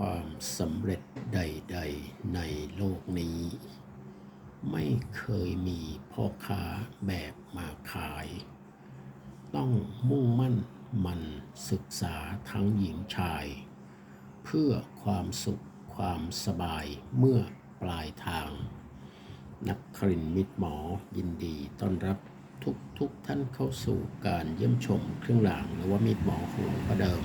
ความสำเร็จใด ๆ ในโลกนี้ ไม่เคยมีพ่อค้าแบกมาขาย ต้องมุ่งมั่นมันศึกษาทั้งหญิงชาย เพื่อความสุขความสบายเมื่อปลายทาง นักครินมิตรหมอยินดีต้อนรับทุกทุกท่านเข้าสู่การเยี่ยมชมเครื่องรางหรือว่ามิตรหมอของหลวงพ่อเดิม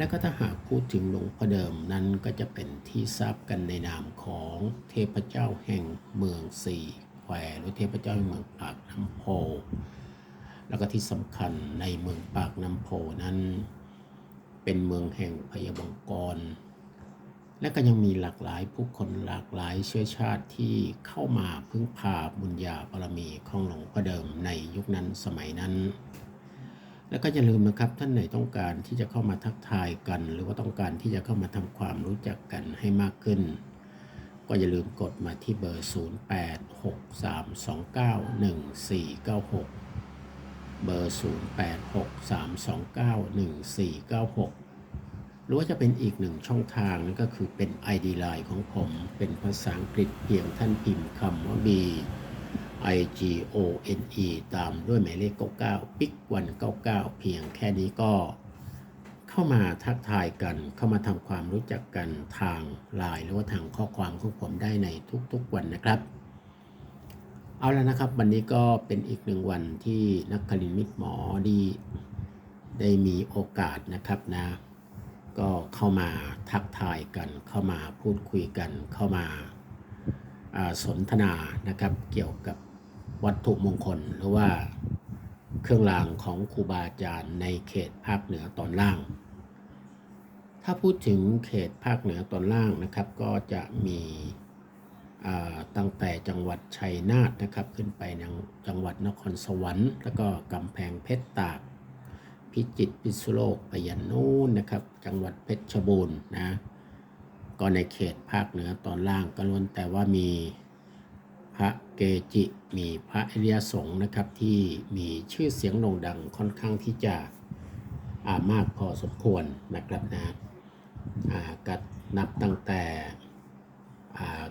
และก็ถ้าหากพูดถึงหลวงพ่อเดิมนั้นก็จะเป็นที่ทราบกันในนามของเทพเจ้าแห่งเมืองสี่แควหรือเทพเจ้าแห่งเมืองปากน้ำโพ แล้วก็ที่สำคัญในเมืองปากน้ำโพนั้น เป็นเมืองแห่งพยาบงกร และก็ยังมีหลากหลายผู้คนหลากหลายเชื้อชาติที่เข้ามาพึ่งพาบุญญาบารมีของหลวงพ่อเดิมในยุคนั้นสมัยนั้น แล้วก็อย่าลืมนะครับท่านไหนต้องการที่จะเข้ามาทักทายกัน หรือว่าต้องการที่จะเข้ามาทำความรู้จักกันให้มากขึ้น ก็อย่าลืมกดมาที่เบอร์ 0863291496 เบอร์ 0863291496 หรือว่าจะเป็นอีกหนึ่งช่องทางนั่นก็คือเป็น ID Line ของผม เป็นภาษาอังกฤษเพียงท่านพิมพ์คำว่า B I G O N E ตามด้วยหมายเลข 99ปิกวัน99 เพียงแค่นี้ก็เข้ามาทักทายกัน เข้ามาทำความรู้จักกันทางไลน์หรือว่าทางข้อความของผมได้ในทุกๆวันนะครับ เอาแล้วนะครับ วันนี้ก็เป็นอีกหนึ่งวันที่นักคลินมิตรหมอดี ได้มีโอกาสนะครับนะ ก็เข้ามาทักทายกัน เข้ามาพูดคุยกันเข้ามาสนทนานะครับเกี่ยวกับ วัตถุมงคลหรือว่าเครื่องรางของครูบาอาจารย์ในเขตภาคเหนือตอนล่าง ถ้าพูดถึงเขตภาคเหนือตอนล่างนะครับ ก็จะมีตั้งแต่จังหวัดชัยนาทนะครับ ขึ้นไปยังจังหวัดนครสวรรค์ แล้วก็กำแพงเพชรตาก พิจิตรพิษณุโลกไปยันนู่นนะครับ จังหวัดเพชรบูรณ์นะก็ในเขตภาคเหนือตอนล่างก็ล้วนแต่ว่ามี ระเกจิมีพระอริยสงฆ์นะครับที่มีชื่อเสียงโด่งดังค่อนข้างที่จะามากพอสมควรนะครับนะอ่าก็นับตั้งแต่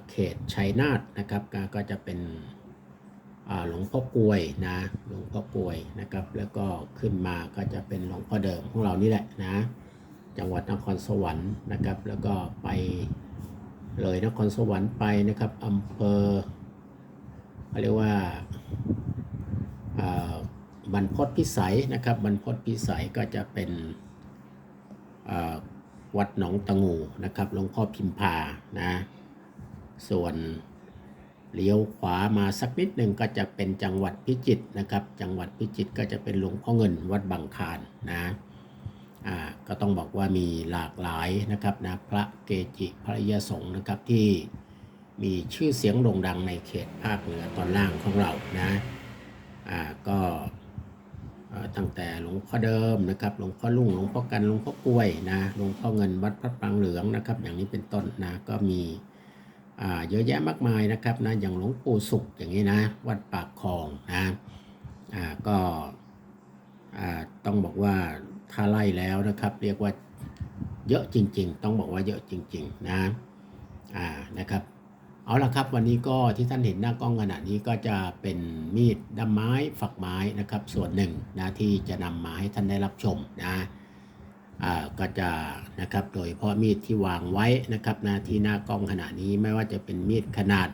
เขตชัยนาทนะครับก็จะเป็นหลวงพ่อกลวยนะหลวงพ่อกลวยนะครับ แล้วก็ขึ้นมาก็จะเป็นหลวงพ่อเดิมของเรานี่แหละนะจังหวัดนครสวรรค์นะครับ แล้วก็ไปเลยนครสวรรค์ไปนะครับอำเภอ เขาเรียกว่าบรรพตพิสัยนะครับบรรพตพิสัยก็จะเป็นวัดหนองตะงูนะครับหลวงพ่อพิมพานะส่วนเลี้ยวขวามาสักนิดหนึ่งก็จะเป็นจังหวัดพิจิตรนะครับ จังหวัดพิจิตรก็จะเป็นหลวงพ่อเงินวัดบางคานนะอ่าก็ต้องบอกว่ามีหลากหลายนะครับนะพระเกจิพระยสงฆ์นะครับที่ มีชื่อเสียงโด่งดังในเขตภาคเหนือตอนล่างของเรานะอ่าก็ตั้งแต่หลวงพ่อเดิมนะครับ หลวงพ่อลุงหลวงพ่อกันหลวงพ่อกล้วยนะหลวงพ่อเงินวัดพระปรางเหลืองนะครับ อย่างนี้เป็นต้นนะก็มีอ่าเยอะแยะมากมายนะครับนะอย่างหลวงปู่สุขอย่างนี้นะวัดปากคลองนะอ่าก็อ่าต้องบอกว่าถ้าไล่แล้วนะครับ เรียกว่าเยอะจริง ๆ ต้องบอกว่าเยอะจริง ๆ นะอ่านะครับ เอาละครับวันนี้ก็ที่ท่านเห็นหน้ากล้องขณะนี้ก็จะเป็นมีดด้ามไม้ฝักไม้นะครับ ส่วนหนึ่งนะที่จะนำมาให้ท่านได้รับชมนะอ่าก็จะนะครับโดยเฉพาะมีดที่วางไว้นะครับนะที่หน้ากล้องขณะนี้ไม่ว่าจะเป็นมีดขนาด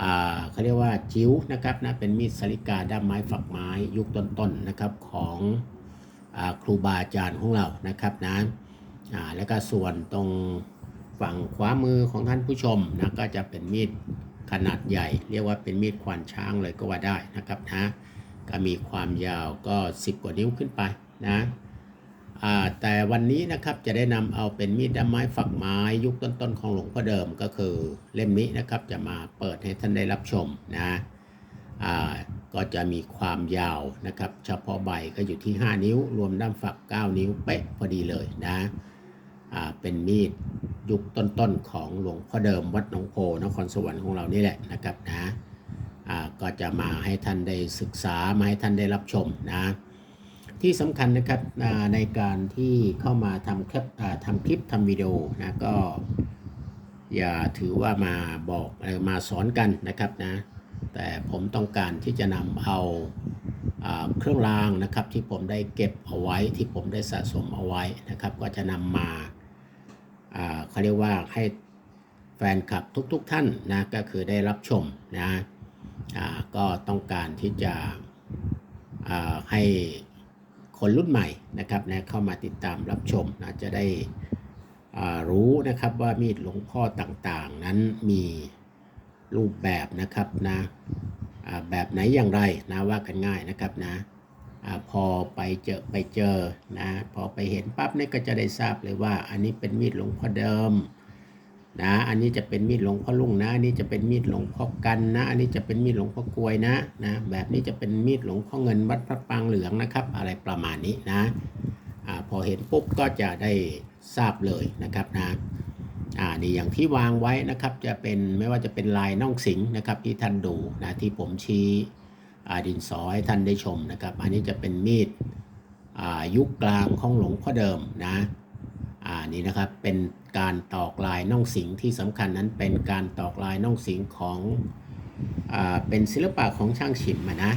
อ่าเขาเรียกว่าจิ๋วนะครับนะเป็นมีดสลิกาด้ามไม้ฝักไม้ยุคต้นๆนะครับของอครูบาอาจารย์ของเรานะครับนะอ่าแล้วก็ส่วนตรง ฝั่งขวามือของท่านผู้ชมนะก็จะเป็นมีดขนาดใหญ่ เรียกว่าเป็นมีดควานช้างเลยก็ว่าได้นะครับนะก็มีความยาวก็ 10 กว่านิ้วขึ้นไปนะแต่วันนี้นะครับจะได้นำเอาเป็นมีดด้ามไม้ฝักไม้ยุคต้นๆของหลวงพ่อเดิมก็คือเล่มนี้นะครับจะมาเปิดให้ท่านได้รับชมนะก็จะมีความยาวนะครับ เฉพาะใบก็อยู่ที่ 5 นิ้ว รวมด้ามฝัก 9 นิ้วเป๊ะพอดีเลยนะ เป็นมีดยุคต้นๆของหลวงพ่อเดิมวัดหนองโพนครสวรรค์ของเรานี่แหละนะครับนะก็จะมาให้ท่านได้ศึกษามาให้ท่านได้รับชมนะที่สำคัญนะครับในการที่เข้ามาทำคลิปทำคลิปทำวิดีโอนะก็อย่าถือว่ามาบอกมาสอนกันนะครับนะแต่ผมต้องการที่จะนำเอาอเครื่องรางนะครับที่ผมได้เก็บเอาไว้ที่ผมได้สะสมเอาไว้นะครับ ก็จะนำมาา เขาเรียกว่าให้แฟนคลับทุกๆทท่านนะก็คือได้รับชมนะก็ต้องการที่จะให้คนรุ่นใหม่นะครับนะเข้ามาติดตามรับชมนะจะได้รู้นะครับว่ามีดหลวงพ่อต่างๆ นั้นมีรูปแบบนะครับนะแบบไหนอย่างไรนะว่ากันง่ายนะครับนะ อพอไปเจอไปเจอนะพอไปเห็นปั๊บเนี่ยก็จะได้ทราบเลยว่า อันนี้เป็นมีดหลวงพ่อเดิมนะอันนี้จะเป็นมีดหลวงพ่อลุงนะอันนี้จะเป็นมีดหลวงพ่อกันนะ อันนี้จะเป็นมีดหลวงพ่อกลวยนะนะแบบนี้จะเป็นมีดหลวงพ่อเงินวัดพระปางเหลืองนะครับ อะไรประมาณนี้นะอาพอเห็นปุ๊บก็จะได้ทราบเลยนะครับนะอ่านี่อย่างที่วางไว้นะครับจะเป็นไม่ว่าจะเป็นลายน่องสิงนะครับที่ท่านดูนะที่ผมชี้ ดินสอให้ท่านได้ชมนะครับ อันนี้จะเป็นมีดยุคกลางของหลวงพ่อเดิมนะอ่านี่นะครับเป็นการตอกลายน่องสิงที่สำคัญนั้นเป็นการตอกลายน่องสิงของอ่าเป็นศิลปะของช่างฉิมะนะ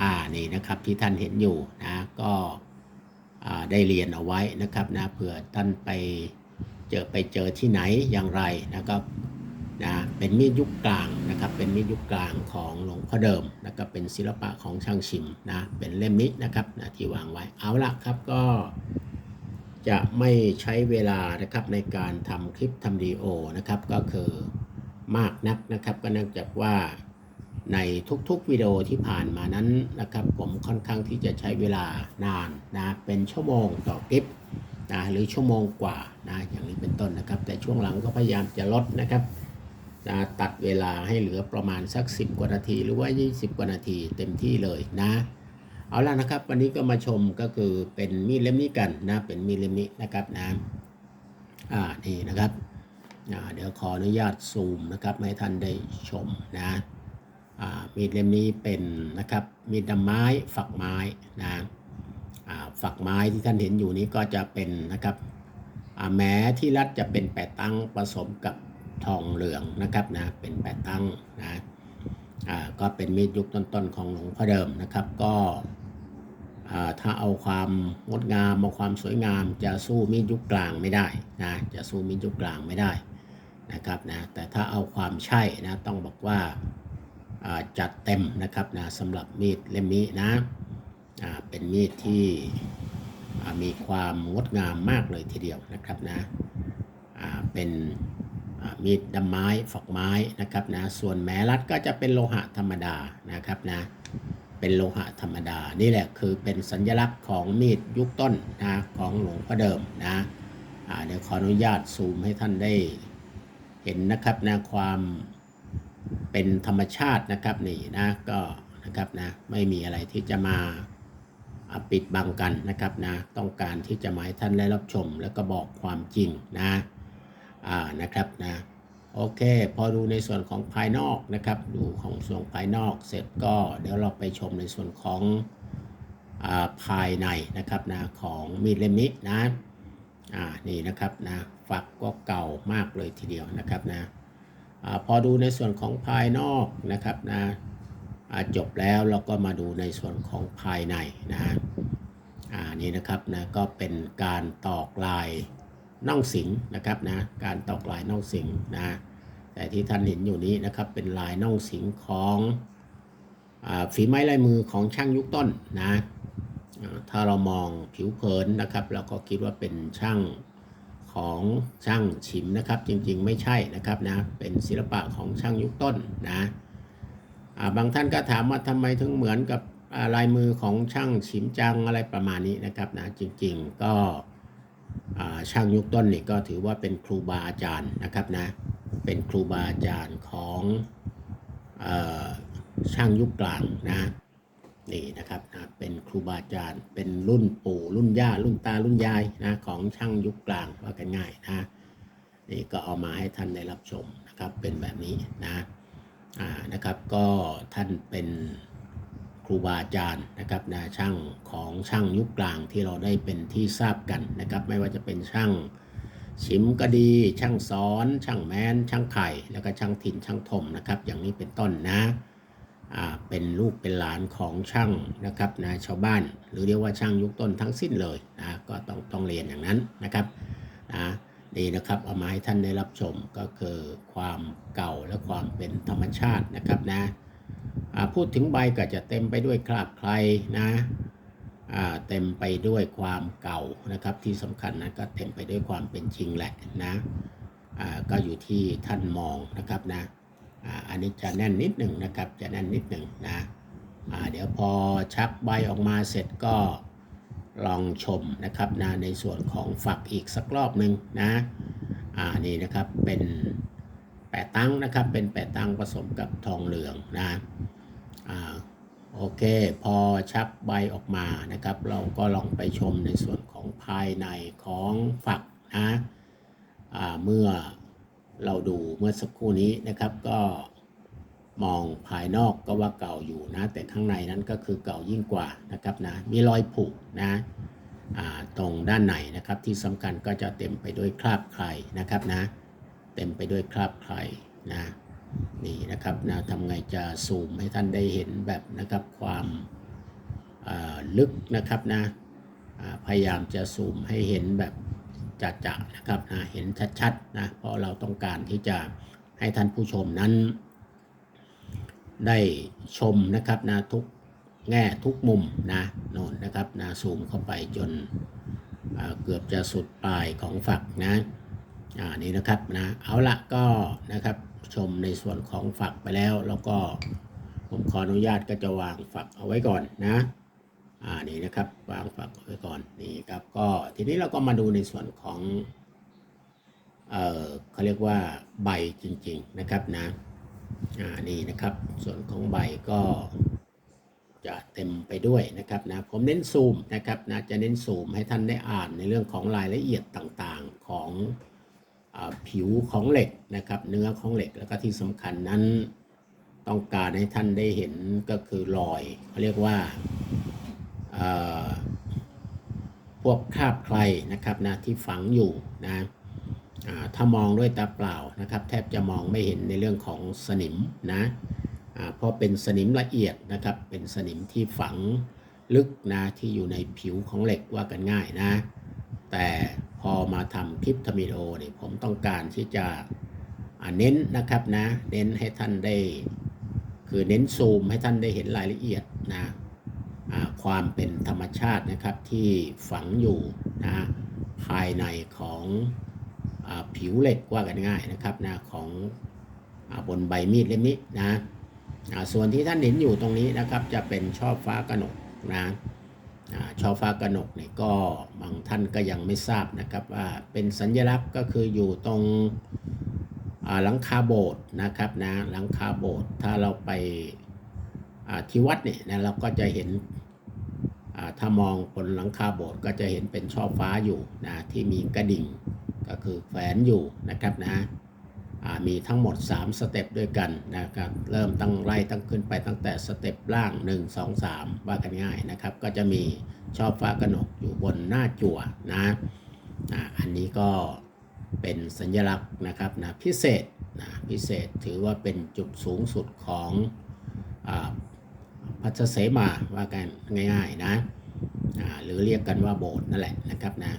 อ่านี่นะครับที่ท่านเห็นอยู่นะก็อ่าได้เรียนเอาไว้นะครับนะเผื่อท่านไปเจอไปเจอที่ไหนอย่างไรนะครับ นะเป็นมีดยุคกลางนะครับเป็นมีดยุคกลางของหลวงพ่อเดิมนะครับเป็นศิลปะของช่างชิมนะเป็นเล่มนี้นะครับนะที่วางไว้เอาละครับก็จะไม่ใช้เวลานะครับในการทำคลิปทำดีโอนะครับก็คือมากนักนะครับก็เนื่องจากว่าในทุกๆวิดีโอที่ผ่านมานั้นนะครับผมค่อนข้างที่จะใช้เวลานานนะเป็นชั่วโมงต่อคลิปนะหรือชั่วโมงกว่านะอย่างนี้เป็นต้นนะครับ แต่ช่วงหลังก็พยายามจะลดนะครับ นะตัดเวลาให้เหลือประมาณสัก 10 กว่านาที หรือว่า 20 กว่านาทีเต็มที่เลยนะ เอาละนะครับ วันนี้ก็มาชมก็คือเป็นมีดเล่มนี้กันนะ เป็นมีดเล่มนี้นะครับนะอ่านี่นะครับอ่าเดี๋ยวขออนุญาตซูมนะครับให้ท่านได้ชมนะอ่ามีดเล่มนี้เป็นนะครับมีดดำไม้ฝักไม้นะอ่าฝักไม้ที่ท่านเห็นอยู่นี้ก็จะเป็นนะครับอ่าแม้ที่รัดจะเป็นแปดตั้งผสมกับ ทองเหลืองนะครับนะเป็นแปดตั้งนะอ่าก็เป็นมีดยุคต้นๆของหลวงพ่อเดิมนะครับก็อ่าถ้าเอาความงดงามเอาความสวยงามจะสู้มีดยุคกลางไม่ได้นะจะสู้มีดยุคกลางไม่ได้นะครับนะแต่ถ้าเอาความใช่นะต้องบอกว่าอ่าจัดเต็มนะครับนะสำหรับมีดเล่มนี้นะอ่าเป็นมีดที่มีความงดงามมากเลยทีเดียวนะครับนะอ่าเป็น มีดดำไม้ฝักไม้นะครับนะส่วนแม้รัดก็จะเป็นโลหะธรรมดานะครับนะเป็นโลหะธรรมดา นี่แหละคือเป็นสัญลักษณ์ของมีดยุคต้นนะของหลวงพ่อเดิมนะเดี๋ยวขออนุญาตซูมให้ท่านได้เห็นนะครับนะความเป็นธรรมชาตินะครับนี่นะก็นะครับนะไม่มีอะไรที่จะมาปิดบังกันนะครับนะต้องการที่จะหมายท่านได้รับชม แล้วก็บอกความจริงนะ อ่านะครับนะโอเค พอดูในส่วนของภายนอกนะครับ ดูของส่วนภายนอกเสร็จก็เดี๋ยวเราไปชมในส่วนของอาภายในนะครับนะของมีดเล่มนี้นะอ่านี่นะครับนะฝักก็เก่ามากเลยทีเดียวนะครับนะอาพอดูในส่วนของภายนอกนะครับนะจบแล้วเราก็มาดูในส่วนของภายในนะอ่านี่นะครับนะก็เป็นการตอกลาย น่องสิงนะครับนะการตอกลายน่องสิงนะแต่ที่ท่านเห็นอยู่นี้นะครับเป็นลายน่องสิงของอฝีไม้ลายมือของช่างยุคต้นนะถ้าเรามองผิวเผินนะครับเราก็คิดว่าเป็นช่างของช่างฉิมนะครับ จริงๆไม่ใช่นะครับนะเป็นศิลปะของช่างยุคต้นนะบางท่านก็ถามว่าทำไมถึงเหมือนกับลายมือของช่างฉิมจังอะไรประมาณนี้นะครับนะจริงๆก็ ช่างยุคต้นนี่ก็ถือว่าเป็นครูบาอาจารย์นะครับนะ เป็นครูบาอาจารย์ของอช่างยุคกลางนะนี่นะครับนะเป็นครูบาอาจารย์ เป็นรุ่นปู่รุ่นย่ารุ่นตารุ่นยายนะของช่างยุคกลางว่ากันง่ายนะนี่ก็เอามาให้ท่านได้รับชมนะครับเป็นแบบนี้นะอ่านะครับก็ท่านเป็น ครูบาอาจารย์นะครับนะช่างของช่างยุคกลางที่เราได้เป็นที่ทราบกันนะครับ ไม่ว่าจะเป็นช่างชิมก็ดี ช่างสอน ช่างแมนช่างไข่แล้วก็ช่างถิ่นช่างถมนะครับ อย่างนี้เป็นต้นนะอ่าเป็นลูกเป็นหลานของช่างนะครับนะชาวบ้าน หรือเรียกว่าช่างยุคต้นทั้งสิ้นเลยนะก็ต้องต้องเรียนอย่างนั้นนะครับนะนี่นะครับเอามาให้ท่านได้รับชมก็คือความเก่าและความเป็นธรรมชาตินะครับนะ พูดถึงใบก็จะเต็มไปด้วยคราบใครนะเต็มไปด้วยความเก่านะครับ ที่สำคัญนะก็เต็มไปด้วยความเป็นจริงแหละนะก็อยู่ที่ท่านมองนะครับนะอันนี้จะแน่นนิดหนึ่งนะครับจะแน่นนิดหนึ่งนะเดี๋ยวพอชักใบออกมาเสร็จก็ลองชมนะครับนะในส่วนของฝักอีกสักรอบหนึ่งนะอ่านี่นะครับเป็น แปะตั้งนะครับ เป็นแปะตั้งผสมกับทองเหลืองนะอ่าโอเค พอชักใบออกมานะครับ เราก็ลองไปชมในส่วนของภายในของฝักนะเมื่อเราดูเมื่อสักครู่นี้นะครับก็มองภายนอกก็ว่าเก่าอยู่นะ แต่ข้างในนั้นก็คือเก่ายิ่งกว่านะครับนะมีรอยผุนะตรงด้านในนะครับที่สำคัญก็จะเต็มไปด้วยคราบไครนะครับนะ เต็มไปด้วยคราบไครนะนี่นะครับนะทำไงจะซูมให้ท่านได้เห็นแบบนะครับความาลึกนะครับนะพยายามจะซูมให้เห็นแบบจะๆนะครับนะเห็นชัดๆนะเพราะเราต้องการที่จะให้ท่านผู้ชมนั้น ได้ชมนะครับนะทุกแง่ทุกมุมนะโน่นนะครับนะซูมเข้าไปจนเกือบจะสุดปลายของฝักนะ อ่านี่นะครับนะเอาละก็นะครับชมในส่วนของฝักไปแล้ว แล้วก็ผมขออนุญาตก็จะวางฝักเอาไว้ก่อนนะอ่านี่นะครับวางฝักเอาไว้ก่อนนี่ครับก็ทีนี้เราก็มาดูในส่วนของเอ่อเขาเรียกว่าใบจริง ๆนะครับนะอ่านี่นะครับส่วนของใบก็จะเต็มไปด้วยนะครับนะผมเน้นซูมนะครับนะจะเน้นซูมให้ท่านได้อ่านในเรื่องของรายละเอียดต่างๆของอ่า ผิวของเหล็กนะครับ เนื้อของเหล็กแล้วก็ที่สำคัญนั้นต้องการให้ท่านได้เห็นก็คือรอยเขาเรียกว่าพวกคราบใครนะครับนะที่ฝังอยู่นะถ้ามองด้วยตาเปล่านะครับ แทบจะมองไม่เห็นในเรื่องของสนิมนะเพราะเป็นสนิมละเอียดนะครับ เป็นสนิมที่ฝังลึกนะที่อยู่ในผิวของเหล็กว่ากันง่ายนะ แต่ อมาทำคลิปทำวิดีโอเนี่ยผมต้องการที่จะเน้นนะครับนะ เน้นให้ท่านได้ คือเน้นซูมให้ท่านได้เห็นรายละเอียดนะความเป็นธรรมชาตินะครับที่ฝังอยู่นะภายในของอผิวเหล็กว่ากันง่ายนะครับนะของอบนใบมีดเล่มนี้นะส่วนที่ท่านเห็นอยู่ตรงนี้นะครับจะเป็นช่อฟ้ากระหนกนะ ช่อฟ้ากระหนกเนี่ยก็บางท่านก็ยังไม่ทราบนะครับว่าเป็นสัญลักษณ์ก็คืออยู่ตรงหลังคาโบสถ์นะครับนะหลังคาโบสถ์ถ้าเราไปที่วัดเนี่ยนะเราก็จะเห็นถ้ามองบนหลังคาโบสถ์ก็จะเห็นเป็นช่อฟ้าอยู่นะที่มีกระดิ่งก็คือแฝนอยู่นะครับนะ มีทั้งหมด 3 สเต็ปด้วยกันนะครับ เริ่มตั้งไล่ตั้งขึ้นไปตั้งแต่สเต็ปล่าง 1 2 3 ว่ากันง่ายนะครับ ก็จะมีชอบฟ้ากระหนกอยู่บนหน้าจั่วนะอันนี้ก็เป็นสัญลักษณ์นะครับนะพิเศษนะพิเศษถือว่าเป็นจุดสูงสุดของอพัชเสมาว่ากันง่ายๆนะหรือเรียกกันว่าโบสถ์นั่นแหละนะครับนะ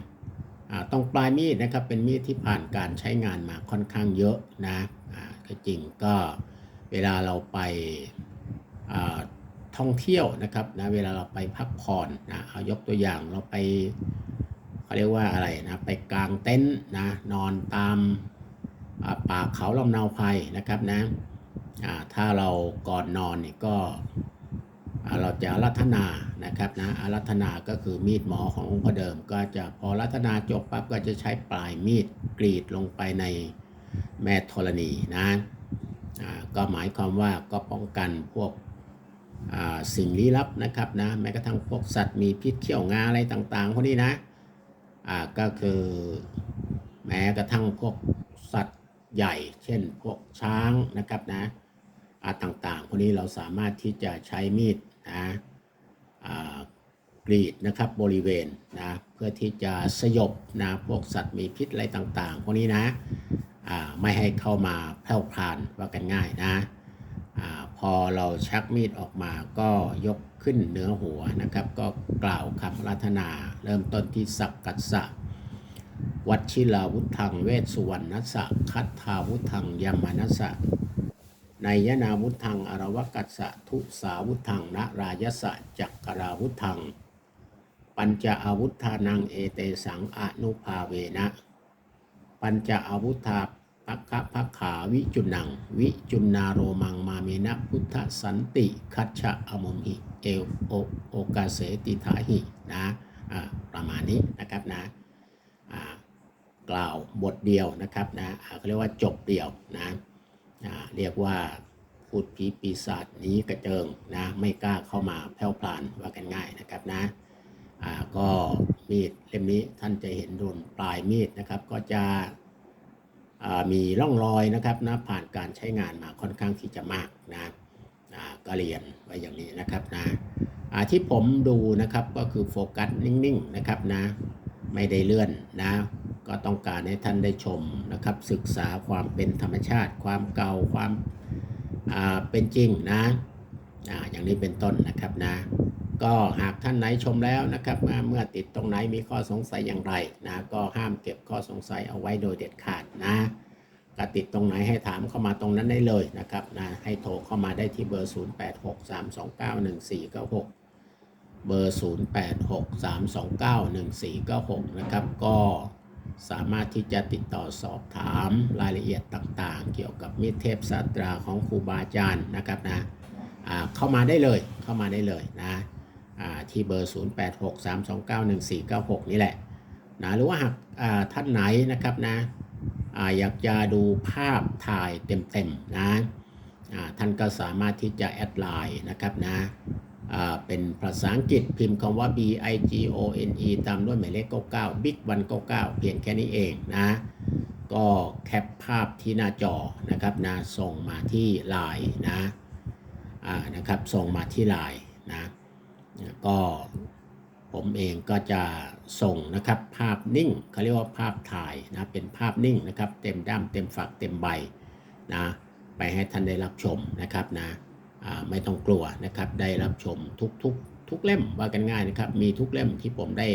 ตรงปลายมีดนะครับเป็นมีดที่ผ่านการใช้งานมาค่อนข้างเยอะนะก็จริงก็เวลาเราไปท่องเที่ยวนะครับนะเวลาเราไปพักผ่อนนะเอายกตัวอย่างเราไปเขาเรียกว่าอะไรนะไปกลางเต็นท์นะนอนตามาป่าเขาลำนาวไพรนะครับนะถ้าเราก่อนนอนเนี่ยก็ เราจะรัธนานะครับนะอารัธนาก็คือมีดหมอขององค์พระเดิม ก็จะพอรัธนาจบปั๊บก็จะใช้ปลายมีดกรีดลงไปในแม่ธรณีนะก็หมายความว่าก็ป้องกันพวกสิ่งลี้ลับนะครับนะแม้กระทั่งพวกสัตว์มีพิษเขี้ยวงาอะไรต่างๆพวกนี้นะก็คือแม้กระทั่งพวกสัตว์ใหญ่ เช่นพวกช้างนะครับนะอาต่างๆพวกนี้เราสามารถที่จะใช้มีด นะกรีดนะครับบริเวณนะเพื่อที่จะสยบนะพวกสัตว์มีพิษอะไรต่างๆ พวกนี้นะไม่ให้เข้ามาแพร่พรานว่ากันง่ายนะอพอเราชักมีดออกมาก็ยกขึ้นเหนือหัวนะครับ ก็กล่าวคำรัตนา เริ่มต้นที่สักกัสสะวัชิลาวุธังเวสสุวรรณสะคัตถาวุธังยามานัสสะ ในยนาวุธังอรวกัสสะทุสาวุธังนรายสะจักกราวุธัง ปัญจอาวุธานังเอเตสังอนุภาเวนะ ปัญจอาวุธาปัคคะพักขาวิจุนัง วิจุนนาโรมังมาเมนะพุทธสันติคัจฉะอมุมหิเอวโอโอกาเสติทาหินะอ่าประมาณนี้นะครับนะอ่ากล่าวบทเดียวนะครับนะเขาเรียกว่าจบเดียวนะ อ่าเรียกว่าพูดผีปีศาจนี้กระเจิงนะไม่กล้าเข้ามาแผ่วพลานว่ากันง่ายนะครับนะอ่าก็มีดเล่มนี้ท่านจะเห็นโดนปลายมีดนะครับ ก็จะมีร่องรอยนะครับนะผ่านการใช้งานมาค่อนข้างที่จะมากนะก็เรียนไว้อย่างนี้นะครับนะที่ผมดูนะครับก็คือโฟกัสนิ่งๆนะครับนะ ไม่ได้เลื่อนนะ ก็ต้องการให้ท่านได้ชมนะครับ ศึกษาความเป็นธรรมชาติ ความเก่าความาเป็นจริงนะออย่างนี้เป็นต้นนะครับนะ ก็หากท่านไหนชมแล้วนะครับเมื่อติดตรงไหนมีข้อสงสัยอย่างไรนะก็ห้ามเก็บข้อสงสัยเอาไว้โดยเด็ดขาดนะก็ติดตรงไหนให้ถามเข้ามาตรงนั้นได้เลยนะครับนะให้โทรเข้ามาได้ที่เบอร์ 0863291496 เบอร์ 0863291496 นะครับ ก็สามารถที่จะติดต่อสอบถามรายละเอียดต่างๆ เกี่ยวกับมิตรเทพศาสตราของครูบาอาจารย์นะครับนะเข้ามาได้เลยเข้ามาได้เลยนะที่เบอร์ 0863291496 นี่แหละนะหรือว่าหากท่านไหนนะครับนะอยากจะดูภาพถ่ายเต็มๆนะท่านก็สามารถที่จะแอดไลน์นะครับนะ เป็นภาษาอังกฤษพิมพ์คำว่า B I G O N E ตามด้วยหมายเลข 99 Big 199 เพียงแค่นี้เองนะ ก็แคปภาพที่หน้าจอนะครับนะส่งมาที่ไลน์นะอ่านะครับส่งมาที่ไลน์นะก็ผมเองก็จะส่งนะครับภาพนิ่งเขาเรียกว่าภาพถ่ายนะเป็นภาพนิ่งนะครับ เต็มด้ามเต็มฝักเต็มใบนะไปให้ท่านได้รับชมนะครับนะ ไม่ต้องกลัวนะครับได้รับชมทุกทุกทุกเล่มว่ากันง่ายนะครับ มีทุกเล่มที่ผมได้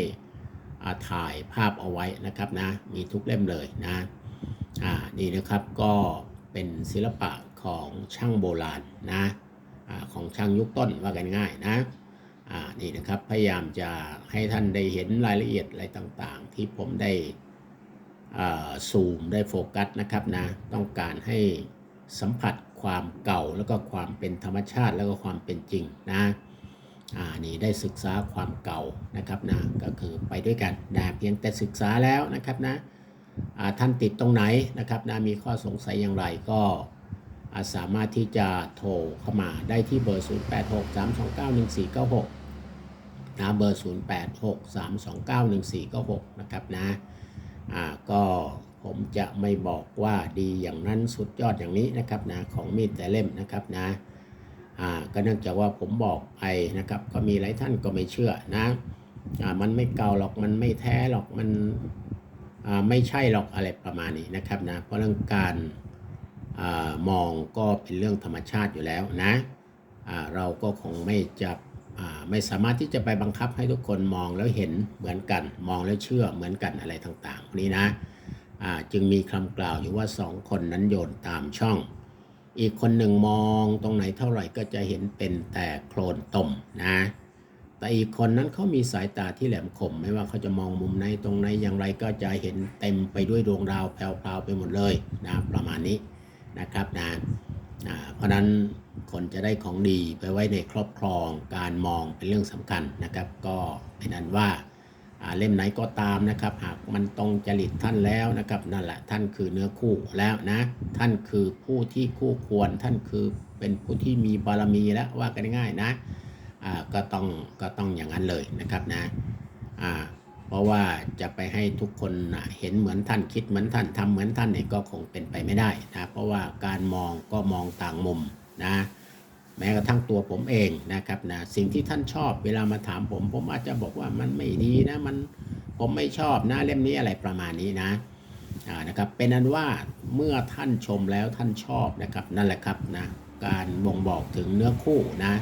ถ่ายภาพเอาไว้นะครับนะมีทุกเล่มเลยนะอ่านี่นะครับก็เป็นศิลปะของช่างโบราณนะอของช่างยุคต้นว่ากันง่ายนะอ่านี่นะครับพยายามจะให้ท่านได้เห็นรายละเอียดอะไรต่างๆ ที่ผมได้อ่าซูมได้โฟกัสนะครับนะต้องการให้สัมผัส ความเก่าแล้วก็ความเป็นธรรมชาติแล้วก็ความเป็นจริงนะอ่านี่ได้ศึกษาความเก่านะครับนะก็คือไปด้วยกันนะเพียงแต่ศึกษาแล้วนะครับนะท่านติดตรงไหนนะครับนะมีข้อสงสัยอย่างไรก็สามารถที่จะโทรเข้ามาได้ที่เบอร์ 0863291496นะเบอร์ 0863291496 นะครับนะอ่าก็ ผมจะไม่บอกว่าดีอย่างนั้นสุดยอดอย่างนี้นะครับนะของมีดแต่เล่มนะครับนะอ่าก็เนื่องจากว่าผมบอกไปนะครับ ก็มีหลายท่านก็ไม่เชื่อนะอ่ามันไม่เก่าหรอกมันไม่แท้หรอกมันอ่าไม่ใช่หรอกอะไรประมาณนี้นะครับนะเพราะเรื่องการอามองก็เป็นเรื่องธรรมชาติอยู่แล้วนะอ่าเราก็คงไม่จะอ่าไม่สามารถที่จะไปบังคับให้ทุกคนมองแล้วเห็นเหมือนกัน มองแล้วเชื่อเหมือนกันอะไรต่างๆนี้นะ จึงมีคำกล่าวอยู่ว่าสองคนนั้นโยนตามช่อง อีกคนหนึ่งมองตรงไหนเท่าไหร่ก็จะเห็นเป็นแต่โคลนตมนะ แต่อีกคนนั้นเขามีสายตาที่แหลมคม ไม่ว่าเขาจะมองมุมไหนตรงไหนอย่างไรก็จะเห็นเต็มไปด้วยดวงดาวแพรวๆไปหมดเลยนะประมาณนี้นะครับนะอ่าเพราะนั้นคนจะได้ของดีไปไว้ในครอบครองการมองเป็นเรื่องสำคัญนะครับ ก็เป็นนั้นว่า เล่มไหนก็ตามนะครับ หากมันตรงจริตท่านแล้วนะครับ นั่นแหละท่านคือเนื้อคู่แล้วนะ ท่านคือผู้ที่คู่ควรท่านคือเป็นผู้ที่มีบารมีแล้วว่ากันง่ายนะอ่าก็ต้องก็ต้องอย่างนั้นเลยนะครับนะอ่าเพราะว่าจะไปให้ทุกคนเห็นเหมือนท่านคิดเหมือนท่านทำเหมือนท่านเนี่ยก็คงเป็นไปไม่ได้นะเพราะว่าการมองก็มองต่างมุมนะ แม้กระทั่งตัวผมเองนะครับนะสิ่งที่ท่านชอบเวลามาถามผม ผมอาจจะบอกว่ามันไม่ดีนะมันผมไม่ชอบนะเล่มนี้อะไรประมาณนี้นะนะครับเป็นนั้นว่าเมื่อท่านชมแล้วท่านชอบนะครับนั่นแหละครับนะการบ่งบอกถึงเนื้อคู่นะ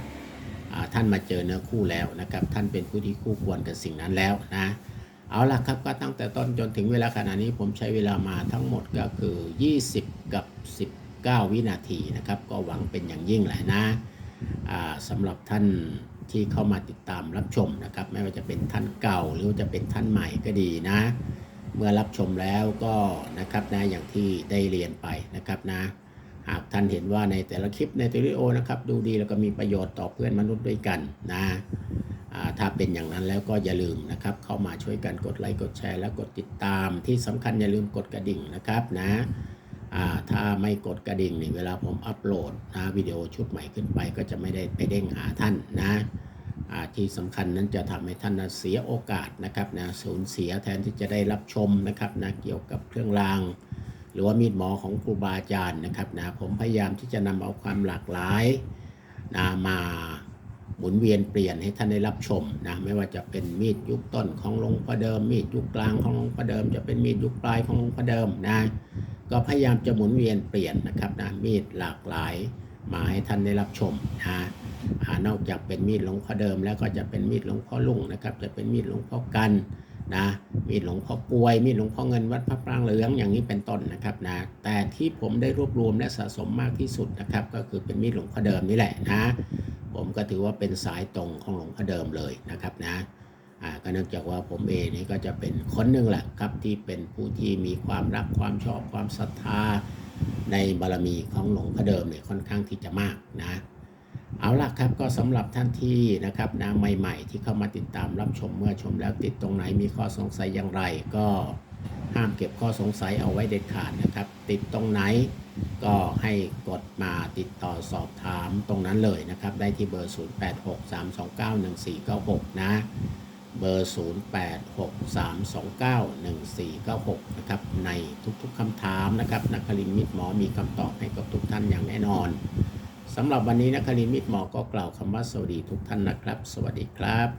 ท่านมาเจอเนื้อคู่แล้วนะครับท่านเป็นผู้ที่คู่ควรกับสิ่งนั้นแล้วนะเอาล่ะครับก็ตั้งแต่ต้นจนถึงเวลาขณะนี้ผมใช้เวลามาทั้งหมดก็คือ 20 กับ 9 วินาทีนะครับ ก็หวังเป็นอย่างยิ่งแหละนะสำหรับท่านที่เข้ามาติดตามรับชมนะครับ ไม่ว่าจะเป็นท่านเก่าหรือว่าจะเป็นท่านใหม่ก็ดีนะ เมื่อรับชมแล้วก็นะครับนะอย่างที่ได้เรียนไปนะครับนะหากท่านเห็นว่าในแต่ละคลิปในตัววิดีโอนะครับ ดูดีแล้วก็มีประโยชน์ต่อเพื่อนมนุษย์ด้วยกันนะถ้าเป็นอย่างนั้นแล้วก็อย่าลืมนะครับ เข้ามาช่วยกันกดไลค์กดแชร์และกดติดตามที่สำคัญอย่าลืมกดกระดิ่งนะครับนะ ถ้าไม่กดกระดิ่งเนี่ยเวลาผมอัปโหลดนะวิดีโอชุดใหม่ขึ้นไปก็จะไม่ได้ไปเด้งหาท่านนะอ่าที่สำคัญนั้นจะทำให้ท่านเสียโอกาสนะครับนะสูญเสียแทนที่จะได้รับชมนะครับนะเกี่ยวกับเครื่องราง หรือว่ามีดหมอของครูบาอาจารย์นะครับนะผมพยายามที่จะนำเอาความหลากหลายนะมาหมุนเวียนเปลี่ยนให้ท่านได้รับชมนะไม่ว่าจะเป็นมีดยุคต้นของหลวงพ่อเดิม มีดยุคกลางของหลวงพ่อเดิม จะเป็นมีดยุคปลายของหลวงพ่อเดิมนะ ก็พยายามจะหมุนเวียนเปลี่ยนนะครับนะมีดหลากหลายมาให้ท่านได้รับชมนะอ่านอกจากเป็นมีดหลวงพ่อเดิมแล้วก็จะเป็นมีดหลวงพ่อลุงนะครับ จะเป็นมีดหลวงพ่อกันนะมีดหลวงพ่อกวย มีดหลวงพ่อเงินวัดพระปรางเหลืองอย่างนี้เป็นต้นนะครับนะแต่ที่ผมได้รวบรวมและสะสมมากที่สุดนะครับ ก็คือเป็นมีดหลวงพ่อเดิมนี่แหละนะ ผมก็ถือว่าเป็นสายตรงของหลวงพ่อเดิมเลยนะครับนะ ก็เนื่องจากว่าผมเองนี่ก็จะเป็นคนหนึ่งแหละครับที่เป็นผู้ที่มีความรักความชอบความศรัทธาในบารมีของหลวงพ่อเดิมเนี่ยค่อนข้างที่จะมากนะเอาล่ะครับก็สำหรับท่านที่นะครับนะใหม่ ๆ ที่เข้ามาติดตามรับชมเมื่อชมแล้วติดตรงไหนมีข้อสงสัยอย่างไร ก็ห้ามเก็บข้อสงสัยเอาไว้เด็ดขาดนะครับ ติดตรงไหน ก็ให้กดมาติดต่อสอบถามตรงนั้นเลยนะครับ ได้ที่เบอร์ 0863291496 นะ เบอร์ 0863291496 นะครับ ในทุกๆคำถามนะครับนักคลินมิตรหมอมีคำตอบให้กับทุกท่านอย่างแน่นอนสำหรับวันนี้นักคลินมิตรหมอก็กล่าวคำว่าสวัสดีทุกท่านนะครับ สวัสดีครับ